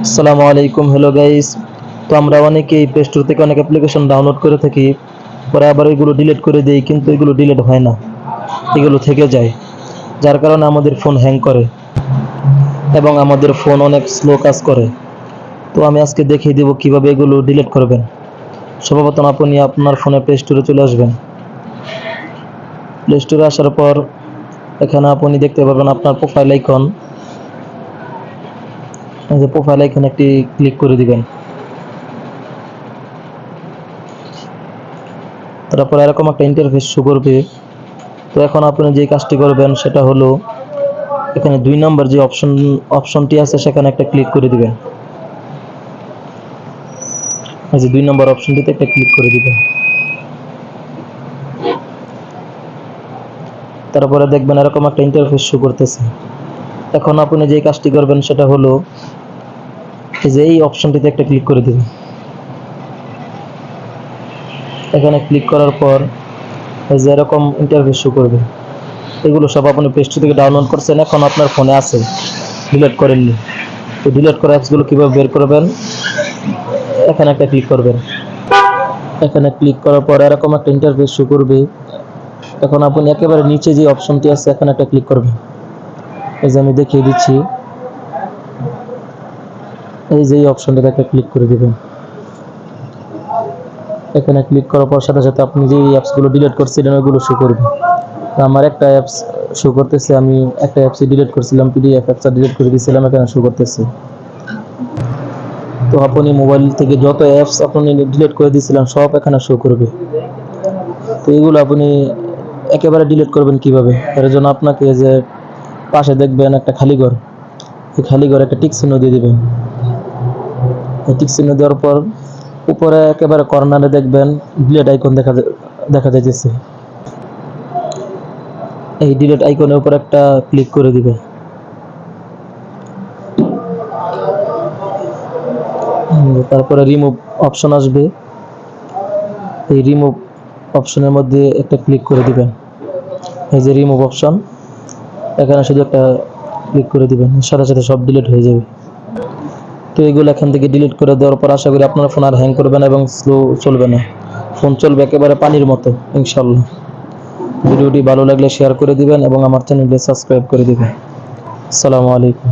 আসসালামু আলাইকুম hello guys তো আমরা অনেকেই প্লে স্টোর থেকে অনেক অ্যাপ্লিকেশন ডাউনলোড করে থাকি। পরে আবার এগুলো ডিলিট করে দিই, কিন্তু এগুলো ডিলিট হয় না। এগুলো থেকে যায়। যার কারণে আমাদের ফোন হ্যাং করে। এবং আমাদের ফোন অনেক স্লো কাজ করে। তো আমি আজকে দেখিয়ে দেবো কীভাবে এগুলো ডিলিট করবেন। সর্বপ্রথম আপনি আপনার ফোনে প্লে স্টোরে চলে আসবেন। প্লে স্টোরে আসার পর এখানে আপনি দেখতে পাবেন আপনার প্রোফাইল আইকন যে প্রোফাইল আইকন একটি ক্লিক করে দিবেন। তারপর এরকম একটা ইন্টারফেস শো করবে। তো এখন আপনি যে কাজটি করবেন সেটা হলো, এখানে দুই নম্বর যে অপশন অপশনটি আছে সেখানে একটা ক্লিক করে দিবেন। এই যে দুই নম্বর অপশনটিতে একটা ক্লিক করে দিবেন। তারপরে দেখবেন এরকম একটা ইন্টারফেস শো করতেছে। এখন আপনি যে কাজটি করবেন সেটা হলো এই যে এই অপশনটিতে একটা ক্লিক করে দিবেন এখানে ক্লিক করার পর এই যে এরকম ইন্টারফেস শো করবে। এগুলো সব আপনি প্লে স্টোর থেকে ডাউনলোড করছেন, এখন আপনার ফোনে আছে। ডিলিট করেননি তো ডিলিট করা অ্যাপসগুলো কীভাবে বের করবেন? এখানে একটা ক্লিক করবেন। এখানে ক্লিক করার পর এরকম একটা ইন্টারফেস শো করবে। এখন আপনি একেবারে নিচে যে অপশনটি আছে, এখানে একটা ক্লিক করবেন। এই যে আমি দেখিয়ে দিচ্ছি। এই যে এই অপশনটাতে একটা ক্লিক করে দিবেন। এখানে ক্লিক করার পর সাথে সাথে আপনি যে অ্যাপসগুলো ডিলিট করছিলেন, ওইগুলো শো করবে তো আমার একটা অ্যাপস শো করতেছে, আমি একটা অ্যাপসে ডিলিট করছিলাম পিডিএফ অ্যাপসটা ডিলিট করে দিয়েছিলাম এখানে শো করতেছে। তো আপনি মোবাইল থেকে যত অ্যাপস আপনি ডিলিট করে দিয়েছিলেন সব এখানে শো করবে। তো এগুলো আপনি একেবারে ডিলিট করবেন কীভাবে? এর জন্য আপনাকে যে পাশে দেখবেন একটা খালি ঘর। এই খালি ঘরে একটা টিক চিহ্ন দিয়ে দিবেন। টিক চিহ্ন দেওয়ার পর উপরে একেবারে কর্নারে দেখবেন ডিলেট আইকন দেখা দেখা যাইতেছে। এই ডিলেট আইকনের উপর একটা ক্লিক করে দিবে। তারপরে রিমুভ অপশন আসবে। এই রিমুভ অপশনের মধ্যে একটা ক্লিক করে দিবেন। এই যে রিমুভ অপশন, এখানে শুধু একটা ক্লিক করে দিবেন। সাথে সাথে সব ডিলিট হয়ে যাবে। তো এগুলো এখান থেকে ডিলিট করে দেওয়ার পর আশা করি আপনার ফোন আর হ্যাং করবে না এবং স্লো চলবে না। ফোন চলবে একেবারে পানির মতো ইনশাল্লাহ ভিডিওটি ভালো লাগলে শেয়ার করে দিবেন এবং আমার চ্যানেলটি সাবস্ক্রাইব করে দিবেন। আসসালামু আলাইকুম।